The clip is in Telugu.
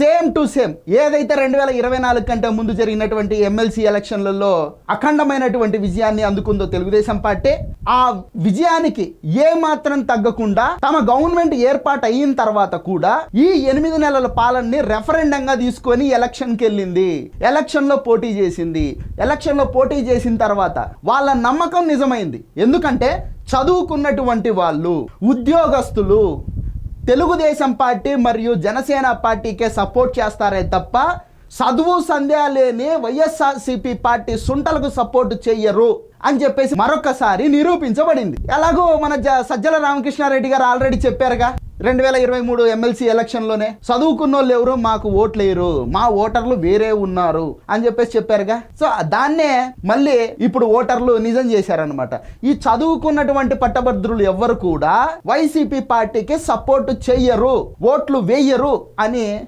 సేమ్ టు సేమ్ ఏదైతే రెండు వేల ఇరవై నాలుగు కంటే ముందు జరిగినటువంటి ఎమ్మెల్సీ ఎలక్షన్లలో అఖండమైనటువంటి విజయాన్ని అందుకుందో తెలుగుదేశం పార్టీ ఆ విజయానికి ఏ మాత్రం తగ్గకుండా తమ గవర్నమెంట్ ఏర్పాటు అయిన తర్వాత కూడా ఈ ఎనిమిది నెలల పాలనని రెఫరెండంగా తీసుకొని ఎలక్షన్కి వెళ్ళింది. ఎలక్షన్లో పోటీ చేసింది. ఎలక్షన్లో పోటీ చేసిన తర్వాత వాళ్ళ నమ్మకం నిజమైంది. ఎందుకంటే చదువుకున్నటువంటి వాళ్ళు ఉద్యోగస్తులు తెలుగుదేశం పార్టీ మరియు జనసేన పార్టీకే సపోర్ట్ చేస్తారే తప్ప చదువు సంధ్య లేని వైఎస్ఆర్సీపీ పార్టీ సుంటలకు సపోర్ట్ చెయ్యరు అని చెప్పేసి మరొకసారి నిరూపించబడింది. ఎలాగో మన జ- సజ్జల రామకృష్ణారెడ్డి గారు ఆల్రెడీ చెప్పారుగా రెండు వేల ఇరవై మూడు ఎమ్మెల్సీ ఎలక్షన్లోనే చదువుకున్న వాళ్ళు ఎవరు మాకు ఓట్లేరు మా ఓటర్లు వేరే ఉన్నారు అని చెప్పేసి చెప్పారుగా. సో దాన్నే మళ్ళీ ఇప్పుడు ఓటర్లు నిజం చేశారనమాట ఈ చదువుకున్నటువంటి పట్టభద్రులు ఎవ్వరు కూడా వైసీపీ పార్టీకి సపోర్ట్ చెయ్యరు ఓట్లు వేయరు అని